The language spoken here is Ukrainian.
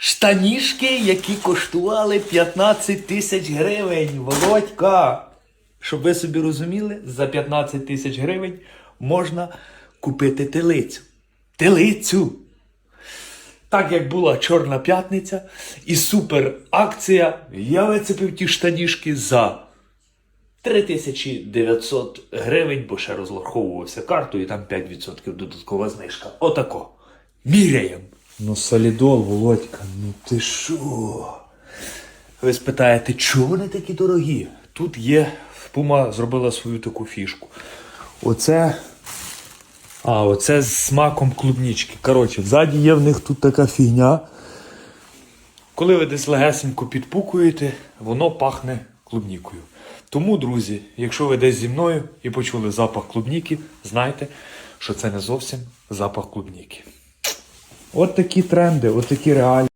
Штанішки, які коштували 15 тисяч гривень. Володька. Щоб ви собі розуміли, за 15 тисяч гривень можна купити телицю. Телицю! Так як була Чорна п'ятниця і супер акція, я вицепив ті штанішки за 3900 гривень, бо ще розраховувався картою, і там 5% додаткова знижка. Отако. Міряємо. Ну, солідол, Володька, ну ти що? Ви спитаєте, чого вони такі дорогі? Тут є, Puma зробила свою таку фішку. Оце. А, оце з смаком клубнічки. Коротше, ззаді є в них тут така фігня. Коли ви десь легесенько підпукуєте, воно пахне клубнікою. Тому, друзі, якщо ви десь зі мною і почули запах клубніки, знайте, що це не зовсім запах клубніки. От такі тренди, от такі реалії.